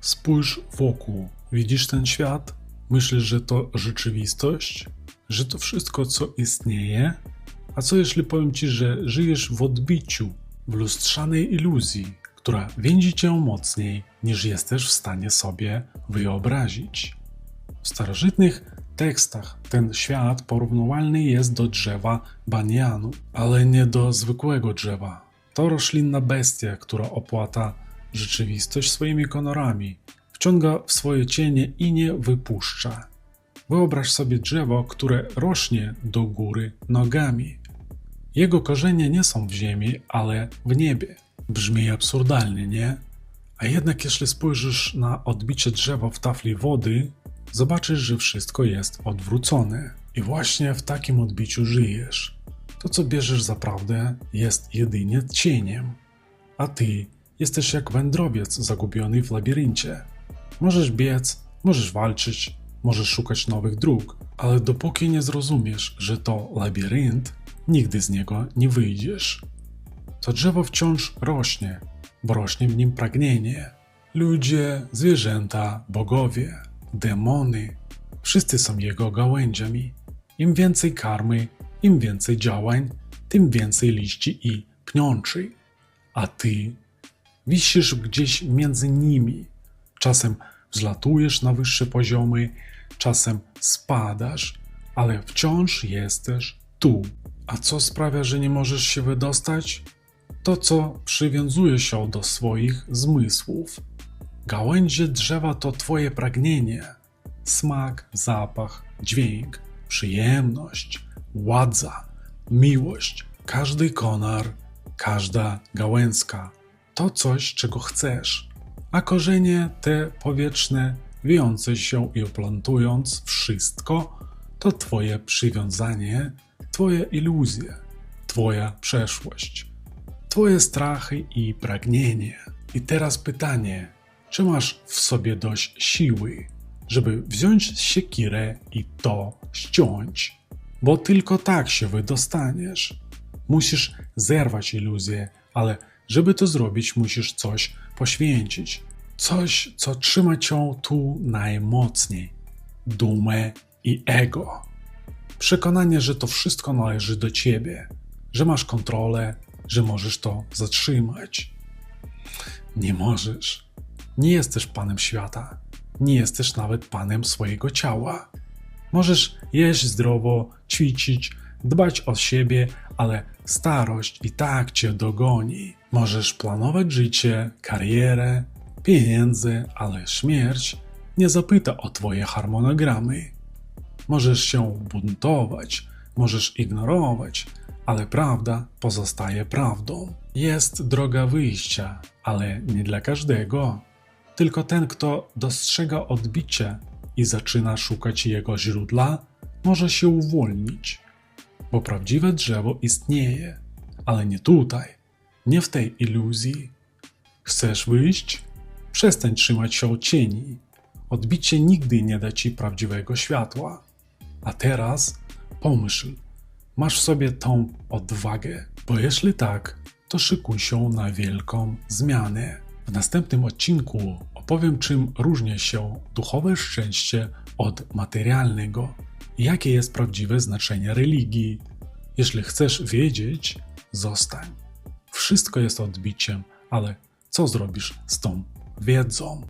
Spójrz wokół. Widzisz ten świat? Myślisz, że to rzeczywistość? Że to wszystko, co istnieje? A co jeśli powiem ci, że żyjesz w odbiciu, w lustrzanej iluzji, która więzi cię mocniej niż jesteś w stanie sobie wyobrazić? W starożytnych tekstach ten świat porównywalny jest do drzewa banianu, ale nie do zwykłego drzewa. To roślinna bestia, która opłata rzeczywistość swoimi kolorami, wciąga w swoje cienie i nie wypuszcza. Wyobraź sobie drzewo, które rośnie do góry nogami. Jego korzenie nie są w ziemi, ale w niebie. Brzmi absurdalnie, nie? A jednak jeśli spojrzysz na odbicie drzewa w tafli wody, zobaczysz, że wszystko jest odwrócone. I właśnie w takim odbiciu żyjesz. To, co bierzesz za prawdę, jest jedynie cieniem, a ty jesteś jak wędrowiec zagubiony w labiryncie. Możesz biec, możesz walczyć, możesz szukać nowych dróg, ale dopóki nie zrozumiesz, że to labirynt, nigdy z niego nie wyjdziesz. To drzewo wciąż rośnie, bo rośnie w nim pragnienie. Ludzie, zwierzęta, bogowie, demony wszyscy są jego gałęziami. Im więcej karmy, im więcej działań, tym więcej liści i pniączy. A ty wisisz gdzieś między nimi. Czasem wzlatujesz na wyższe poziomy, czasem spadasz, ale wciąż jesteś tu. A co sprawia, że nie możesz się wydostać? To, co przywiązuje się do swoich zmysłów. Gałęzie drzewa to twoje pragnienie. Smak, zapach, dźwięk, przyjemność, władza, miłość, każdy konar, każda gałęzka to coś, czego chcesz. A korzenie te powietrzne, wijące się i oplantując wszystko, to Twoje przywiązanie, Twoje iluzje, Twoja przeszłość, Twoje strachy i pragnienie. I teraz pytanie, czy masz w sobie dość siły, żeby wziąć siekierę i to ściąć? Bo tylko tak się wydostaniesz. Musisz zerwać iluzję, ale żeby to zrobić, musisz coś poświęcić. Coś, co trzyma cię tu najmocniej. Dumę i ego. Przekonanie, że to wszystko należy do ciebie, że masz kontrolę, że możesz to zatrzymać. Nie możesz. Nie jesteś panem świata. Nie jesteś nawet panem swojego ciała. Możesz jeść zdrowo, ćwiczyć, dbać o siebie, ale starość i tak cię dogoni. Możesz planować życie, karierę, pieniądze, ale śmierć nie zapyta o twoje harmonogramy. Możesz się buntować, możesz ignorować, ale prawda pozostaje prawdą. Jest droga wyjścia, ale nie dla każdego. Tylko ten, kto dostrzega odbicie i zaczyna szukać jego źródła, może się uwolnić. Bo prawdziwe drzewo istnieje, ale nie tutaj, nie w tej iluzji. Chcesz wyjść? Przestań trzymać się cieni. Odbicie nigdy nie da ci prawdziwego światła. A teraz pomyśl, masz w sobie tą odwagę, bo jeśli tak, to szykuj się na wielką zmianę. W następnym odcinku opowiem, czym różni się duchowe szczęście od materialnego jakie jest prawdziwe znaczenie religii. Jeśli chcesz wiedzieć, zostań. Wszystko jest odbiciem, ale co zrobisz z tą wiedzą?